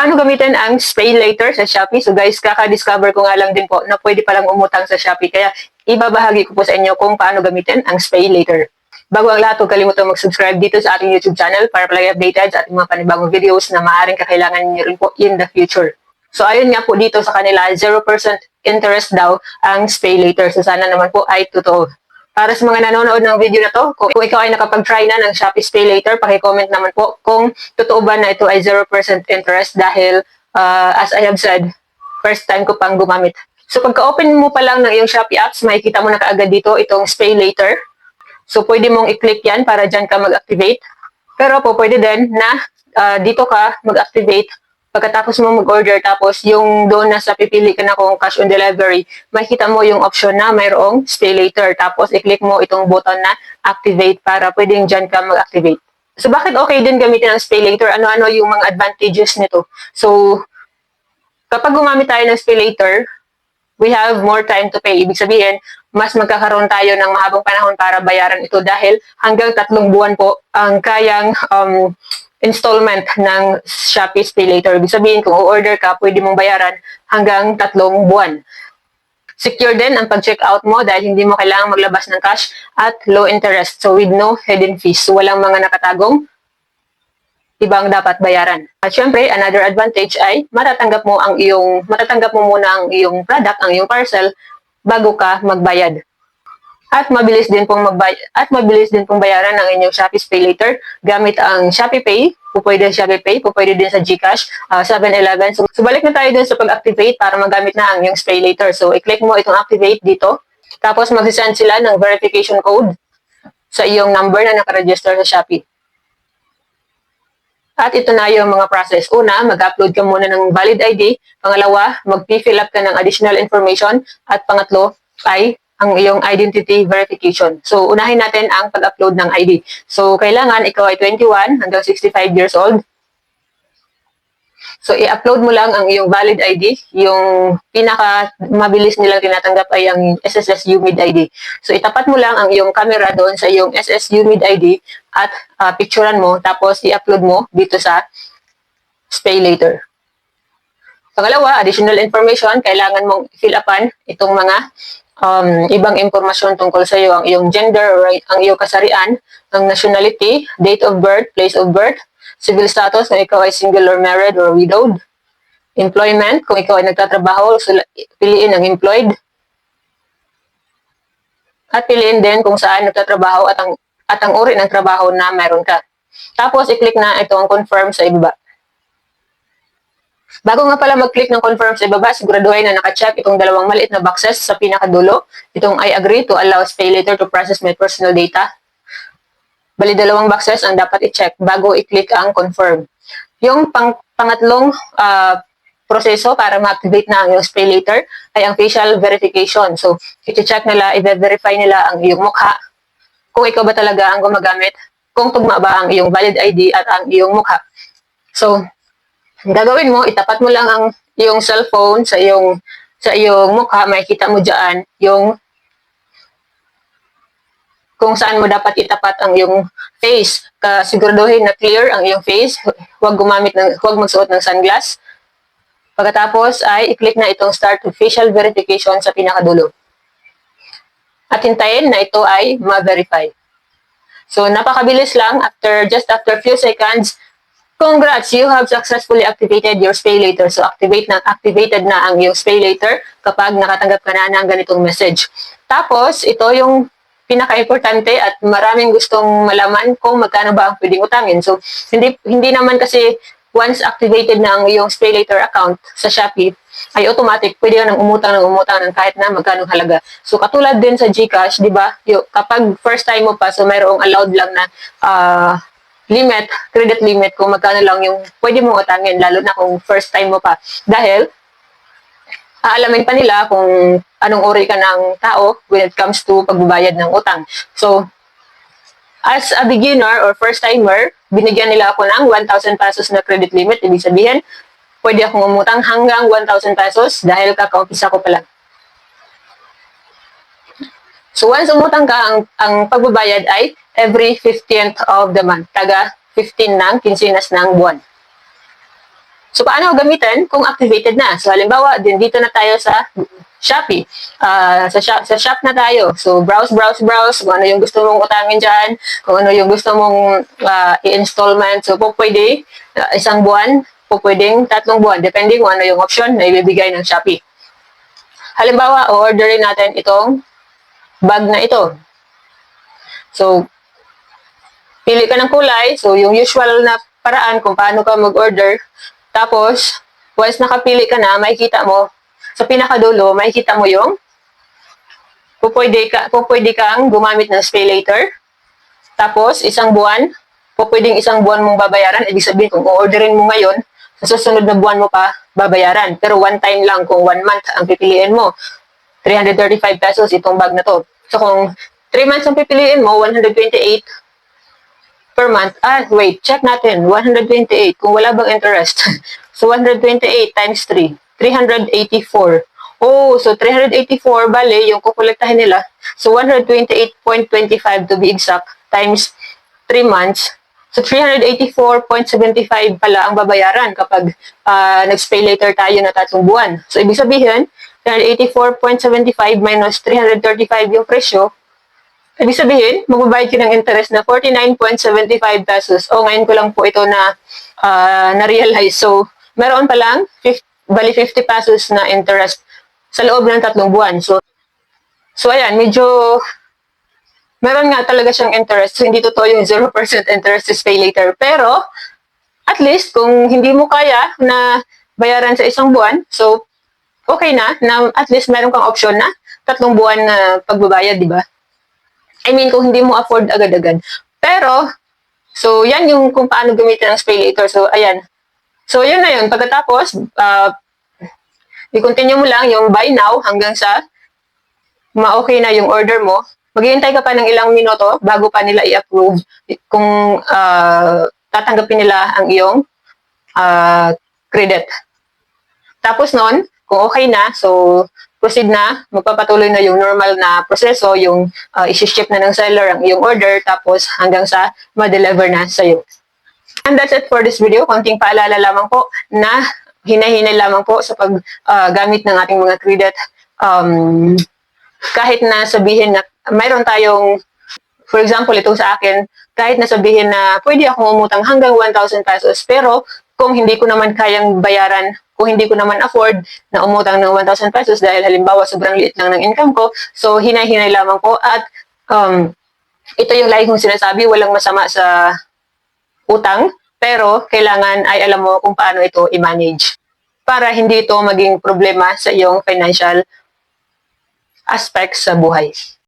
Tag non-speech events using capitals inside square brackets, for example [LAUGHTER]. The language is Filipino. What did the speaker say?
Paano gamitin ang Pay Later sa Shopee? So guys, kaka-discover ko nga lang din po na pwede palang umutang sa Shopee. Kaya ibabahagi ko po sa inyo kung paano gamitin ang Pay Later. Bago ang lahat, huwag kalimutan mag-subscribe dito sa ating YouTube channel para palagi updated sa ating mga panibagong videos na maaaring kakailangan niyo rin po in the future. So ayun nga po dito sa kanila, 0% interest daw ang Pay Later. So sana naman po ay totoo. Para sa mga nanonood ng video na to, kung, ikaw ay nakapag-try na ng Shopee Pay Later, paki-comment naman po kung totoo ba na ito ay 0% interest dahil uh, as I have said, first time ko pang gumamit. So pagka-open mo pa lang ng iyong Shopee apps, makikita mo na kaagad dito itong Pay Later. So pwede mong i-click yan para dyan ka mag-activate. Pero po pwede din na uh, dito ka mag-activate pagkatapos mo mag-order tapos yung doon na sa pipili ka na kung cash on delivery, makikita mo yung option na mayroong stay later. Tapos i-click mo itong button na activate para pwedeng dyan ka mag-activate. So bakit okay din gamitin ang stay later? Ano-ano yung mga advantages nito? So kapag gumamit tayo ng stay later, we have more time to pay. Ibig sabihin, mas magkakaroon tayo ng mahabang panahon para bayaran ito dahil hanggang tatlong buwan po ang kayang um, installment ng Shopee Pay Later. Ibig sabihin, kung order ka, pwede mong bayaran hanggang tatlong buwan. Secure din ang pag-check out mo dahil hindi mo kailangang maglabas ng cash at low interest. So with no hidden fees. So walang mga nakatagong ibang dapat bayaran. At syempre, another advantage ay matatanggap mo ang iyong matatanggap mo muna ang iyong product, ang iyong parcel bago ka magbayad. At mabilis din pong magbay at mabilis din pong bayaran ang inyong Shopee Pay Later gamit ang Shopee Pay, pupwede sa Shopee Pay, pupwede din sa GCash, uh, 7-Eleven. So, so, balik na tayo dun sa pag-activate para magamit na ang inyong Pay Later. So, i-click mo itong activate dito. Tapos, mag-send sila ng verification code sa iyong number na nakaregister sa Shopee. At ito na yung mga process. Una, mag-upload ka muna ng valid ID. Pangalawa, mag-fill up ka ng additional information. At pangatlo, ay ang iyong identity verification. So, unahin natin ang pag-upload ng ID. So, kailangan ikaw ay 21 hanggang 65 years old. So, i-upload mo lang ang iyong valid ID. Yung pinaka mabilis nilang tinatanggap ay ang SSS UMID ID. So, itapat mo lang ang iyong camera doon sa iyong SS UMID ID at uh, picturean mo. Tapos, i-upload mo dito sa Pay Later. Pangalawa, additional information, kailangan mong fill upan itong mga um, ibang impormasyon tungkol sa iyo, ang iyong gender or ang iyong kasarian, ang nationality, date of birth, place of birth, civil status, kung ikaw ay single or married or widowed, employment, kung ikaw ay nagtatrabaho, piliin ang employed, at piliin din kung saan nagtatrabaho at ang, at ang uri ng trabaho na meron ka. Tapos, i-click na ito ang confirm sa ibaba. Bago nga pala mag-click ng confirm sa ibaba, siguraduhin na naka-check itong dalawang maliit na boxes sa pinakadulo. Itong I agree to allow Pay Later to process my personal data. Bali, dalawang boxes ang dapat i-check bago i-click ang confirm. Yung pang pangatlong uh, proseso para ma-activate na ang iyong Pay Later ay ang facial verification. So, i-check nila, i-verify nila ang iyong mukha. Kung ikaw ba talaga ang gumagamit, kung tugma ba ang iyong valid ID at ang iyong mukha. So, gagawin mo, itapat mo lang ang iyong cellphone sa iyong sa iyong mukha, makikita mo diyan yung kung saan mo dapat itapat ang iyong face. Kasiguraduhin na clear ang iyong face. Huwag gumamit ng huwag magsuot ng sunglass. Pagkatapos ay i-click na itong start facial verification sa pinakadulo. At hintayin na ito ay ma-verify. So napakabilis lang after just after few seconds Congrats, you have successfully activated your Pay Later. So activate na activated na ang iyong Pay Later kapag nakatanggap ka na ng ganitong message. Tapos, ito yung pinaka-importante at maraming gustong malaman kung magkano ba ang pwedeng utangin. So, hindi hindi naman kasi once activated na ang iyong Pay Later account sa Shopee, ay automatic, pwede nang umutang ng umutang ng kahit na magkano halaga. So, katulad din sa GCash, di ba, kapag first time mo pa, so mayroong allowed lang na uh, limit, credit limit, kung magkano lang yung pwede mong utangin, lalo na kung first time mo pa. Dahil, aalamin pa nila kung anong uri ka ng tao when it comes to pagbabayad ng utang. So, as a beginner or first timer, binigyan nila ako ng 1,000 pesos na credit limit. Ibig sabihin, pwede akong umutang hanggang 1,000 pesos dahil kakaumpisa ko pa lang. So once umutang ka, ang, ang pagbabayad ay every 15th of the month. Taga 15 ng kinsinas ng buwan. So, paano gamitin kung activated na? So, halimbawa, din dito na tayo sa Shopee. Ah, sa, shop, sa shop na tayo. So, browse, browse, browse. Kung ano yung gusto mong utangin dyan. Kung ano yung gusto mong ah, i-installment. So, po pwede ah, isang buwan. Po pwedeng tatlong buwan. Depende kung ano yung option na ibibigay ng Shopee. Halimbawa, o-orderin natin itong bag na ito. So, pili ka ng kulay. So, yung usual na paraan kung paano ka mag-order. Tapos, once nakapili ka na, makikita mo, sa pinakadulo, makikita mo yung pupwede, ka, pupwede kang gumamit ng pay later. Tapos, isang buwan, pupwedeng isang buwan mong babayaran. Ibig sabihin, kung orderin mo ngayon, sa susunod na buwan mo pa babayaran. Pero one time lang, kung one month ang pipiliin mo, 335 pesos itong bag na to. So, kung 3 months ang pipiliin mo, 128 per month. Ah, wait, check natin. 128. Kung wala bang interest. [LAUGHS] so, 128 times 3. 384. Oh, so 384, bale, yung kukolektahin nila. So, 128.25 to be exact times 3 months. So, 384.75 pala ang babayaran kapag ah, nag-pay later tayo na tatlong buwan. So, ibig sabihin, 384.75 minus 335 yung presyo, Ibig sabihin, magbabayad ka ng interest na 49.75 pesos. O ngayon ko lang po ito na ah, na-realize. So, meron pa lang 50, bali 50 pesos na interest sa loob ng tatlong buwan. So, so ayan, medyo meron nga talaga siyang interest. So, hindi totoo yung 0% interest is pay later. Pero, at least, kung hindi mo kaya na bayaran sa isang buwan, so, okay na, na at least meron kang option na tatlong buwan na pagbabayad, di ba? I mean, kung hindi mo afford agad-agad. Pero, so, yan yung kung paano gamitin ang later. So, ayan. So, yun na yun. Pagkatapos, uh, i-continue mo lang yung buy now hanggang sa ma-okay na yung order mo. Maghihintay ka pa ng ilang minuto bago pa nila i-approve kung uh, tatanggapin nila ang iyong uh, credit. Tapos nun, kung okay na, so proceed na, magpapatuloy na yung normal na proseso, yung uh, isi-ship na ng seller ang iyong order, tapos hanggang sa ma-deliver na sa'yo. And that's it for this video. Konting paalala lamang po na hinahinay lamang po sa paggamit ng ating mga credit. Um, kahit na sabihin na mayroon tayong, for example, itong sa akin, kahit na sabihin na pwede akong umutang hanggang 1,000 pesos, pero kung hindi ko naman kayang bayaran kung hindi ko naman afford na umutang ng 1,000 pesos dahil halimbawa sobrang liit lang ng income ko, so hinay-hinay lamang po at um, ito yung lagi kong sinasabi, walang masama sa utang, pero kailangan ay alam mo kung paano ito i-manage para hindi ito maging problema sa iyong financial aspects sa buhay.